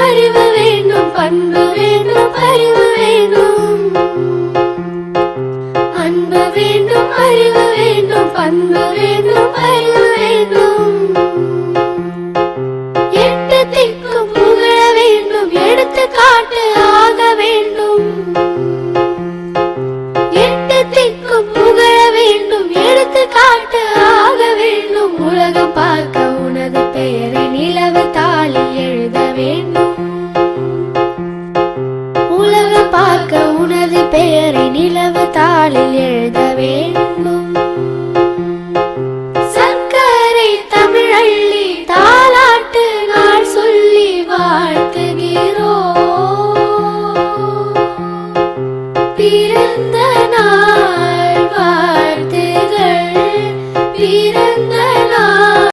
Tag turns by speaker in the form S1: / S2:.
S1: பரிவு வேண்டும் பண்பு வேண்டும் பரிவு வேண்டும். அன்பு வேண்டும் அறிவு வேண்டும் பண்பு வேண்டும் பரிவு வேண்டும். எட்டு திக்கும் புகழ வேண்டும் எடுத்து காட்டு ஆக வேண்டும். எட்டு திக்கும் புகழ வேண்டும் எடுத்து காட்டு ஆக வேண்டும். உலகம் பார்க்க உனது பெயரை நிலவு தாளி எழுத வேண்டும். உலகம் பார்க்க உனது பெயரை நிலவு தாளில் எழுத வேண்டும். சர்க்கரை தமிழள்ளி தாலாட்டு நாள் சொல்லி வாழ்த்துகிறோ பிறந்த நாள் வாழ்த்துகள் பிறந்த